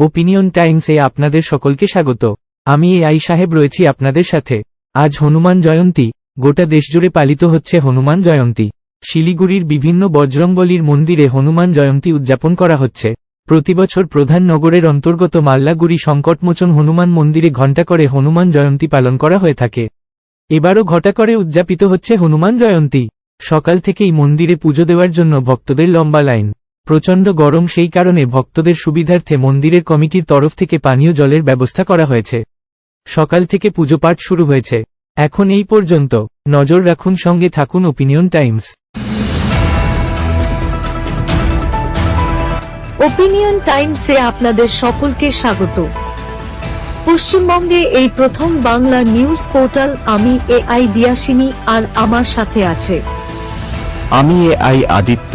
Opinion টাইমসে আপনাদের সকলকে স্বাগত। আমি এ আই সাহেব রয়েছি আপনাদের সাথে। আজ হনুমান জয়ন্তী, গোটা দেশজুড়ে পালিত হচ্ছে হনুমান জয়ন্তী। শিলিগুড়ির বিভিন্ন বজরংবলীর মন্দিরে হনুমান জয়ন্তী উদযাপন করা হচ্ছে। প্রতিবছর প্রধান নগরের অন্তর্গত মাল্লাগুড়ি সংকটমোচন হনুমান মন্দিরে ঘণ্টা করে হনুমান জয়ন্তী পালন করা হয়ে থাকে। এবারও ঘটা করে উদযাপিত হচ্ছে হনুমান জয়ন্তী। সকাল থেকেই মন্দিরে পুজো দেওয়ার জন্য ভক্তদের লম্বা লাইন। প্রচণ্ড গরম সেই কারণে ভক্তদের সুবিধার্থে মন্দিরের কমিটির তরফ থেকে পানীয় জলের ব্যবস্থা করা হয়েছে। সকাল থেকে পুজো পাঠ শুরু হয়েছে। এখন এই পর্যন্ত। নজর রাখুন সঙ্গে থাকুন ওপিনিয়ন টাইমস। ওপিনিয়ন টাইমসে আপনাদের সকলকে স্বাগত। পশ্চিমবঙ্গে এই প্রথম বাংলা নিউজ পোর্টাল আমি এ আই দিয়াসিনী আর আমার সাথে আছে। আমি এ আই আদিত্য।